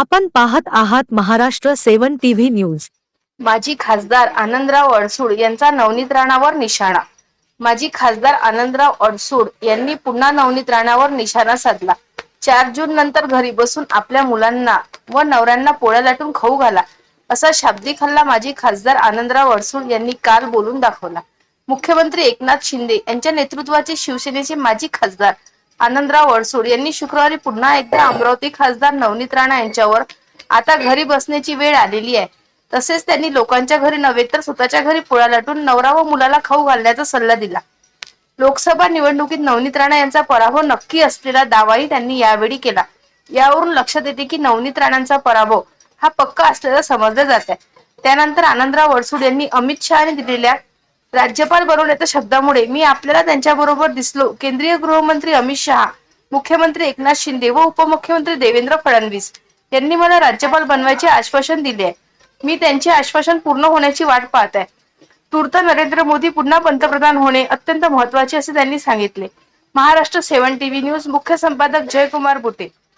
आपण पाहत आहात महाराष्ट्र सेवन टीव्ही न्यूज. माजी खासदार आनंदराव अडसूड यांचा नवनीत राणावर निशाणा. माजी खासदार आनंदराव अडसूड यांनी पुन्हा नवनीत राणावर निशाणा साधला. चार जून नंतर घरी बसून आपल्या मुलांना व नवऱ्यांना पोळ्या लाटून खाऊ घाला असा शाब्दिक हल्ला माजी खासदार आनंदराव अडसूड यांनी काल बोलून दाखवला. मुख्यमंत्री एकनाथ शिंदे यांच्या नेतृत्वाचे शिवसेनेचे माजी खासदार आनंदराव वडसूड यांनी शुक्रवारी पुन्हा एकदा अमरावती खासदार नवनीत राणा यांच्यावर आता घरी बसण्याची वेळ आलेली आहे. तसेच त्यांनी लोकांच्या घरी नव्हे तर स्वतःच्या घरी पोळ्या लाटून नवरा व मुलाला खाऊ घालण्याचा सल्ला दिला. लोकसभा निवडणुकीत नवनीत राणा यांचा पराभव नक्की असलेला दावाही त्यांनी यावेळी केला. यावरून लक्षात येते की नवनीत राणांचा पराभव हा पक्का असल्याचं समजलं जात आहे त्यानंतर आनंदराव वडसूड यांनी अमित शहाने दिलेल्या राज्यपाल बनवण्याच्या शब्दामुळे. मी आपल्याला त्यांच्याबरोबर दिसलो. केंद्रीय गृहमंत्री अमित शहा मुख्यमंत्री एकनाथ शिंदे व उपमुख्यमंत्री देवेंद्र फडणवीस यांनी मला राज्यपाल बनवायचे आश्वासन दिले आहे. मी त्यांचे आश्वासन पूर्ण होण्याची वाट पाहत आहे. तूर्त नरेंद्र मोदी पुन्हा पंतप्रधान होणे अत्यंत महत्त्वाचे असे त्यांनी सांगितले. महाराष्ट्र सेवन टीव्ही न्यूज मुख्य संपादक जयकुमार बुटे.